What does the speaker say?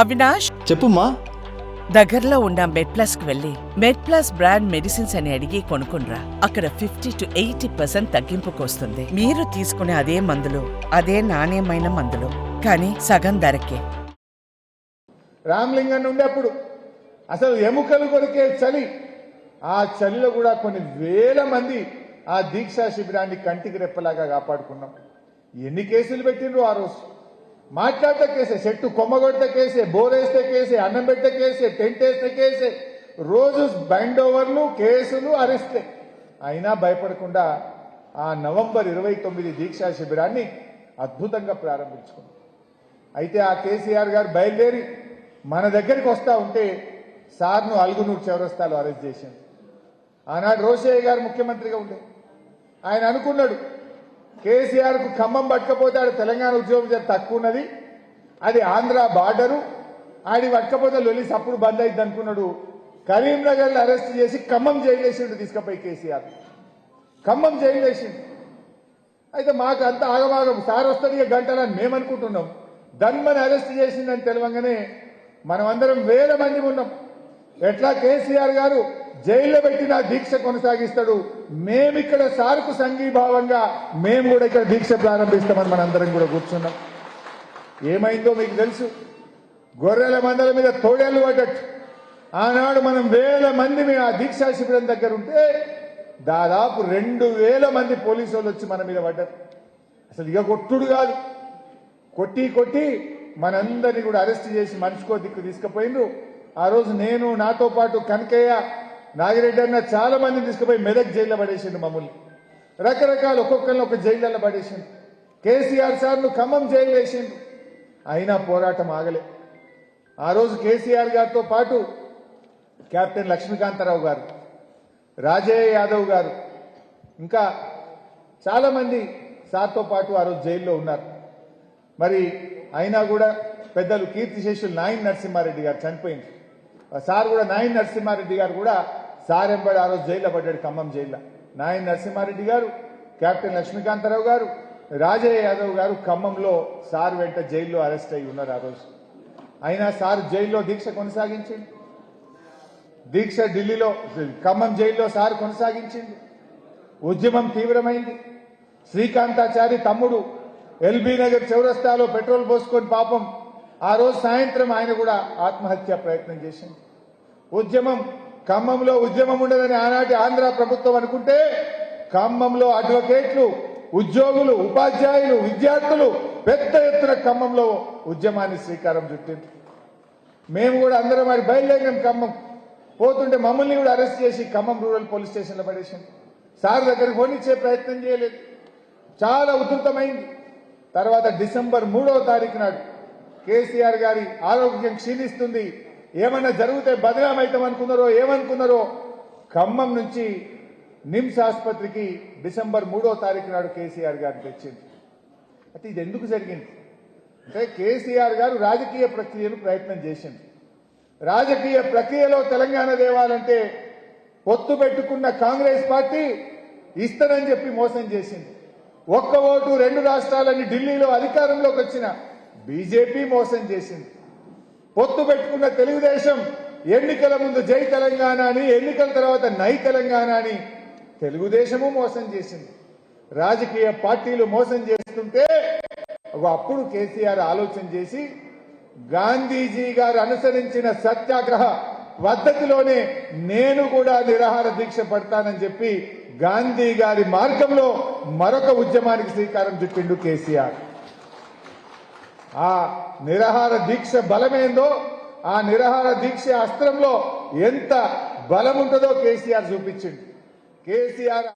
అవినాష్? చెప్పుమా దగ్గరలో ఉన్న మెడ్ ప్లస్కు వెళ్ళి మెడ్ ప్లస్ బ్రాండ్ మెడిసిన్స్ అని అడిగి కొనుక్కునరా అక్కడ ఫిఫ్టీ టు ఎయిటీ పర్సెంట్ తగ్గింపుకు వస్తుంది మీరు తీసుకునే అదే మందులు అదే నాణ్యమైన మందులు కానీ సగం ధరకే. రామలింగన్ ఉండేప్పుడు అసలు ఎముకలు కొరికే చలి. ఆ చలిలో కూడా కొన్ని వేల మంది ఆ దీక్షా శిబిరాన్ని కంటికి రెప్పలాగా కాపాడుకున్నాం. ఎన్ని కేసులు పెట్టిండ్రు ఆ రోజు? మాట్లాడితే కేసే చెట్టు కొమ్మగొడితే కేసే బోరేస్తే కేసే అన్నం పెడితే కేసే టెంట్ వేస్తే కేసే రోజు బైండ్ ఓవర్లు కేసులు అరెస్టే అయినా భయపడకుండా ఆ నవంబర్ ఇరవై తొమ్మిది దీక్షా శిబిరాన్ని అద్భుతంగా ప్రారంభించుకున్నాం. అయితే ఆ కేసీఆర్ గారు బయలుదేరి మన దగ్గరికి వస్తా ఉంటే సార్ను అల్గునూరు చౌరస్తాలో అరెస్ట్ చేసింది ఆనాడు రోషయ్య గారు ముఖ్యమంత్రిగా ఉండే. ఆయన అనుకున్నాడు కేసీఆర్కు ఖమ్మం పట్టకపోతే ఆడ తెలంగాణ ఉద్యోగం తక్కువ ఉన్నది. అది ఆంధ్ర బార్డరు ఆడి పట్టకపోతే లొలి సప్పుడు బంద్ అయింది అనుకున్నాడు. కరీంనగర్లో అరెస్ట్ చేసి ఖమ్మం జైలు వేసిండు తీసుకుపోయి కేసీఆర్. ఖమ్మం జైలు వేసిండు. అయితే మాకు అంత ఆగమాగం. సార్ వస్తాడు ఇక గంటలని మేము అనుకుంటున్నాం. ధన్మని అరెస్ట్ చేసిందని తెలవంగానే మనమందరం వేల మంది ఉన్నాం. ఎట్లా కేసీఆర్ గారు జైల్లో పెట్టిన దీక్ష కొనసాగిస్తాడు. మేము ఇక్కడ సార్కు సంఘీభావంగా మేము కూడా ఇక్కడ దీక్ష ప్రారంభిస్తామని మనందరం కూడా కూర్చున్నాం. ఏమైందో మీకు తెలుసు? గొర్రెల మందల మీద తోడేళ్ళు పడ్డట్టు. ఆనాడు మనం వేల మంది మేము ఆ దీక్షా శిబిరం దగ్గర ఉంటే దాదాపు రెండు వేల మంది పోలీసు వాళ్ళు వచ్చి మన మీద పడ్డారు. అసలు ఇక కొట్టుడు కాదు. కొట్టి కొట్టి మనందరినీ కూడా అరెస్ట్ చేసి మనిషికో దిక్కు తీసుకుపోయిండ్రు. ఆ రోజు నేను నాతో పాటు కనకయ్య నాగిరెడ్డి అన్న చాలా మందిని తీసుకుపోయి మెదక్ జైల్లో పడేసిండు మమ్మల్ని. రకరకాల ఒక్కొక్కరిని ఒక జైళ్ళల్లో పడేసిండు. కేసీఆర్ సార్ను ఖమ్మం జైలు వేసిండు. అయినా పోరాటం ఆగలే. ఆ రోజు కేసీఆర్ గారితో పాటు కెప్టెన్ లక్ష్మీకాంతారావు గారు రాజయ్య యాదవ్ గారు ఇంకా చాలా మంది సార్తో పాటు ఆ రోజు జైల్లో ఉన్నారు. మరి అయినా కూడా పెద్దలు కీర్తిశేషులు నాయన్ నరసింహారెడ్డి గారు చనిపోయింది సార్ కూడా నాయన్ నరసింహారెడ్డి గారు కూడా సార్ ఆ రోజు జైల్లో పడ్డాడు ఖమ్మం జైల్లో. నాయన నరసింహారెడ్డి గారు కెప్టెన్ లక్ష్మీకాంతారావు గారు రాజయ్య యాదవ్ గారు ఖమ్మంలో సార్ వెంట జైల్లో అరెస్ట్ అయి ఉన్నారు ఆ రోజు. అయినా సార్ జైల్లో దీక్ష కొనసాగించింది దీక్ష ఢిల్లీలో ఖమ్మం జైల్లో సార్ కొనసాగించింది ఉద్యమం తీవ్రమైంది. శ్రీకాంతాచారి తమ్ముడు ఎల్బీ నగర్ చౌరస్తాలో పెట్రోల్ పోసుకొని పాపం ఆ రోజు సాయంత్రం ఆయన కూడా ఆత్మహత్య ప్రయత్నం చేసింది ఉద్యమం ఖమ్మంలో ఉద్యమం ఉండదని ఆనాటి ఆంధ్ర ప్రభుత్వం అనుకుంటే ఖమ్మంలో అడ్వకేట్లు ఉద్యోగులు ఉపాధ్యాయులు విద్యార్థులు పెద్ద ఎత్తున ఖమ్మంలో ఉద్యమాన్ని శ్రీకారం చుట్టింది మేము కూడా అందరం మరి బయలుదేరినాం ఖమ్మం. పోతుంటే మమ్మల్ని కూడా అరెస్ట్ చేసి ఖమ్మం రూరల్ పోలీస్ స్టేషన్లో పడేసింది సార్ దగ్గరికి ఫోనిచ్చే ప్రయత్నం చేయలేదు. చాలా ఉధృతమైంది. తర్వాత డిసెంబర్ మూడవ తారీఖు నాడు కేసీఆర్ గారి ఆరోగ్యం క్షీణిస్తుంది. ఏమన్నా జరిగితే బదనామైతాం అనుకున్నారో ఏమనుకున్నారో ఖమ్మం నుంచి నిమ్స్ ఆసుపత్రికి డిసెంబర్ మూడో తారీఖు నాడు కేసీఆర్ గారు తెచ్చింది. అయితే ఇది ఎందుకు జరిగింది? అంటే కేసీఆర్ గారు రాజకీయ ప్రక్రియను ప్రయత్నం చేసింది. రాజకీయ ప్రక్రియలో తెలంగాణ దేవాలంటే పొత్తు పెట్టుకున్న కాంగ్రెస్ పార్టీ ఇస్తానని చెప్పి మోసం చేసింది. ఒక్క ఓటు రెండు రాష్ట్రాలని ఢిల్లీలో అధికారంలోకి వచ్చిన బీజేపీ మోసం చేసింది. పొత్తు పెట్టుకున్న తెలుగుదేశం ఎన్నికల ముందు జై తెలంగాణ అని ఎన్నికల తర్వాత నై తెలంగాణ అని తెలుగుదేశము మోసం చేసింది. రాజకీయ పార్టీలు మోసం చేస్తుంటే అప్పుడు కేసీఆర్ ఆలోచన చేసి గాంధీజీ గారు అనుసరించిన సత్యాగ్రహ పద్ధతిలోనే నేను కూడా నిరాహార దీక్ష పడతానని చెప్పి గాంధీ గారి మార్గంలో మరొక ఉద్యమానికి శ్రీకారం చుట్టిండు కేసీఆర్. ఆ నిరహార దీక్ష బలమేందో ఆ నిరాహార దీక్ష అస్త్రంలో ఎంత బలం ఉంటుందో కేసీఆర్ చూపించింది కేసీఆర్